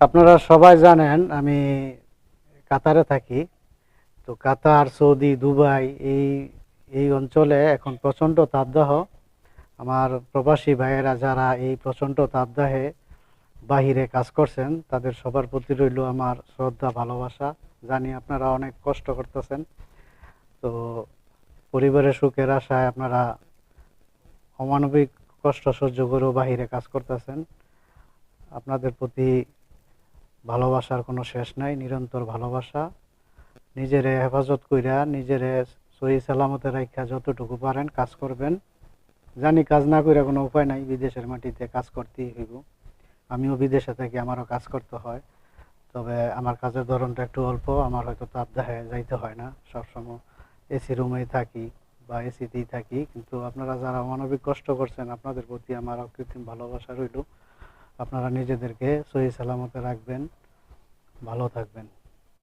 আপনারা সবাই জানেন, আমি কাতারে থাকি। তো কাতার, সৌদি, দুবাই এই এই অঞ্চলে এখন প্রচণ্ড তাপদাহ। আমার প্রবাসী ভাইয়েরা যারা এই প্রচণ্ড তাপদাহে বাহিরে কাজ করছেন, তাদের সবার প্রতি রইল আমার শ্রদ্ধা, ভালোবাসা। জানি আপনারা অনেক কষ্ট করতেছেন। তো পরিবারের সুখের আশায় আপনারা অমানবিক কষ্ট সহ্য করেও বাহিরে কাজ করতেছেন। আপনাদের প্রতি ভালোবাসার কোনো শেষ নাই, নিরন্তর ভালোবাসা। নিজেরে হেফাজত কইরা নিজেরে সহি সালামতে রাখা যতটুকু পারেন কাজ করবেন। জানি কাজ না কইরা কোনো উপায় নাই, বিদেশের মাটিতে কাজ করতেই হইব। আমিও বিদেশে থাকি, আমারও কাজ করতে হয়। তবে আমার কাজের ধরনটা একটু অল্প, আমার হয়তো তাপদাহে যাইতে হয় না। সবসময় এসি রুমেই থাকি বা এসিতেই থাকি। কিন্তু আপনারা যারা মানবিক কষ্ট করছেন, আপনাদের প্রতি আমার অকৃত্রিম ভালোবাসা রইল। আপনারা নিজেদেরকে সহি সালামতে রাখবেন ভালো থাকবেন।